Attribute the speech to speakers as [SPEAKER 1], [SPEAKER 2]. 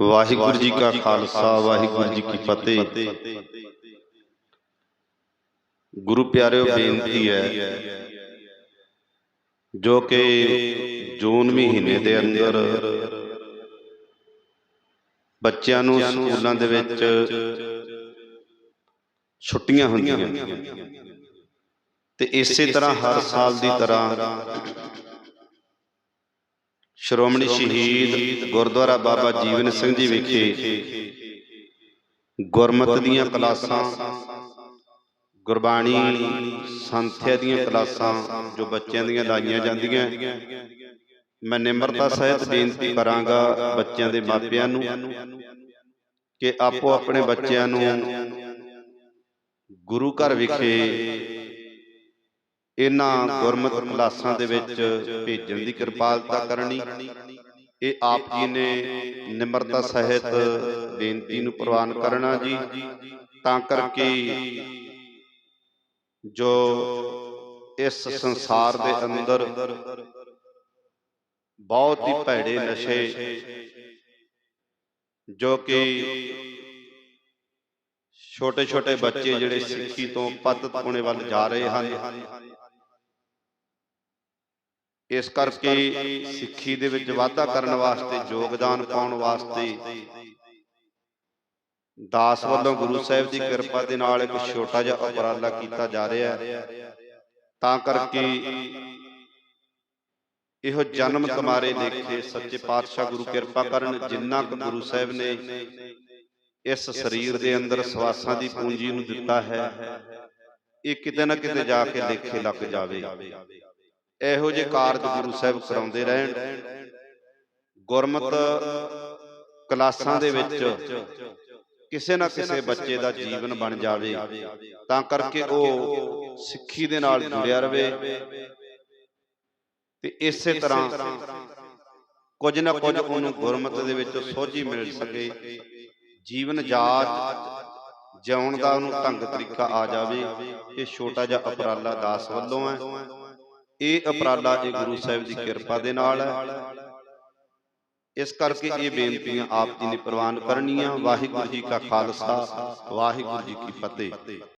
[SPEAKER 1] ਵਾਹਿਗੁਰੂ ਜੀ ਕਾ ਖਾਲਸਾ ਵਾਹਿਗੁਰੂ ਜੀ ਕੀ ਫਤਿਹ। ਗੁਰੂ ਪਿਆਰਿਓ ਬੇਨਤੀ ਹੈ ਜੋ ਕਿ ਜੂਨ ਮਹੀਨੇ ਦੇ ਅੰਦਰ ਬੱਚਿਆਂ ਨੂੰ ਸਕੂਲਾਂ ਦੇ ਵਿੱਚ ਛੁੱਟੀਆਂ ਹੁੰਦੀਆਂ ਤੇ ਇਸੇ ਤਰ੍ਹਾਂ ਹਰ ਸਾਲ ਦੀ ਤਰ੍ਹਾਂ ਸ਼੍ਰੋਮਣੀ ਸ਼ਹੀਦ ਗੁਰਦੁਆਰਾ ਬਾਬਾ ਜੀਵਨ ਸਿੰਘ ਜੀ ਵਿਖੇ ਗੁਰਮਤਿ ਦੀਆਂ ਕਲਾਸਾਂ ਗੁਰਬਾਣੀ ਸੰਥਿਆ ਦੀਆਂ ਕਲਾਸਾਂ ਜੋ ਬੱਚਿਆਂ ਦੀਆਂ ਲਾਈਆਂ ਜਾਂਦੀਆਂ। ਮੈਂ ਨਿਮਰਤਾ ਸਹਿਤ ਬੇਨਤੀ ਕਰਾਂਗਾ ਬੱਚਿਆਂ ਦੇ ਮਾਪਿਆਂ ਨੂੰ ਕਿ ਆਪੋ ਆਪਣੇ ਬੱਚਿਆਂ ਨੂੰ ਗੁਰੂ ਘਰ ਵਿਖੇ ਇਹਨਾਂ ਗੁਰਮਤਿ ਕਲਾਸਾਂ ਦੇ ਵਿੱਚ ਭੇਜਣ ਦੀ ਕਿਰਪਾਲਤਾ ਕਰਨੀ। ਇਹ ਆਪ ਜੀ ਨੇ ਨਿਮਰਤਾ ਸਹਿਤ ਬੇਨਤੀ ਨੂੰ ਪ੍ਰਵਾਨ ਕਰਨਾ ਜੀ। ਤਾਂ ਕਰਕੇ ਜੋ ਇਸ ਸੰਸਾਰ ਦੇ ਅੰਦਰ ਬਹੁਤ ਹੀ ਭੈੜੇ ਨਸ਼ੇ ਜੋ ਕਿ ਛੋਟੇ ਛੋਟੇ ਬੱਚੇ ਜਿਹੜੇ ਸਿੱਖੀ ਤੋਂ ਪਤਤ ਹੋਣੇ ਵੱਲ ਜਾ ਰਹੇ ਹਨ। ਇਸ ਕਰਕੇ ਸਿੱਖੀ ਦੇ ਵਿੱਚ ਵਾਧਾ ਕਰਨ ਵਾਸਤੇ, ਯੋਗਦਾਨ ਪਾਉਣ ਵਾਸਤੇ ਦਾਸ ਵੱਲੋਂ ਗੁਰੂ ਸਾਹਿਬ ਦੀ ਕਿਰਪਾ ਦੇ ਨਾਲ ਇੱਕ ਛੋਟਾ ਜਿਹਾ ਉਪਰਾਲਾ ਕੀਤਾ ਜਾ ਰਿਹਾ ਹੈ। ਤਾਂ ਕਰਕੇ ਇਹੋ ਜਨਮ ਤੁਮਾਰੇ ਲੇਖੇ ਸੱਚੇ ਪਾਤਸ਼ਾਹ ਗੁਰੂ ਕਿਰਪਾ ਕਰਨ, ਜਿੰਨਾ ਕੁ ਗੁਰੂ ਸਾਹਿਬ ਨੇ ਇਸ ਸਰੀਰ ਦੇ ਅੰਦਰ ਸਵਾਸਾਂ ਦੀ ਪੂੰਜੀ ਨੂੰ ਦਿੱਤਾ ਹੈ, ਇਹ ਕਿਤੇ ਨਾ ਕਿਤੇ ਜਾ ਕੇ ਲੇਖੇ ਲੱਗ ਜਾਵੇ। ਇਹੋ ਜਿਹੇ ਕਾਰਜ ਗੁਰੂ ਸਾਹਿਬ ਕਰਾਉਂਦੇ ਰਹਿਣ। ਗੁਰਮਤ ਕਲਾਸਾਂ ਦੇ ਵਿੱਚ ਕਿਸੇ ਨਾ ਕਿਸੇ ਬੱਚੇ ਦਾ ਜੀਵਨ ਬਣ ਜਾਵੇ। ਤਾਂ ਕਰਕੇ ਉਹ ਸਿੱਖੀ ਦੇ ਨਾਲ ਜੁੜਿਆ ਰਵੇ। ਤੇ ਇਸੇ ਤਰ੍ਹਾਂ ਕੁਝ ਨਾ ਕੁਝ ਉਹਨੂੰ ਗੁਰਮਤ ਦੇ ਵਿੱਚ ਸੋਝੀ ਮਿਲ ਸਕੇ। ਜੀਵਨ ਜਾਚ ਜਿਉਣ ਦਾ ਉਹਨੂੰ ਢੰਗ ਤਰੀਕਾ ਆ ਜਾਵੇ। ਇਹ ਛੋਟਾ ਜਿਹਾ ਉਪਰਾਲਾ ਦਾਸ ਵੱਲੋਂ ਹੈ। ਇਹ ਉਪਰਾਲਾ ਇਹ ਗੁਰੂ ਸਾਹਿਬ ਦੀ ਕਿਰਪਾ ਦੇ ਨਾਲ ਹੈ। ਇਸ ਕਰਕੇ ਇਹ ਬੇਨਤੀਆਂ ਆਪ ਜੀ ਨੇ ਪ੍ਰਵਾਨ ਕਰਨੀਆਂ। ਵਾਹਿਗੁਰੂ ਜੀ ਕਾ ਖਾਲਸਾ ਵਾਹਿਗੁਰੂ ਜੀ ਕੀ ਫਤਿਹ।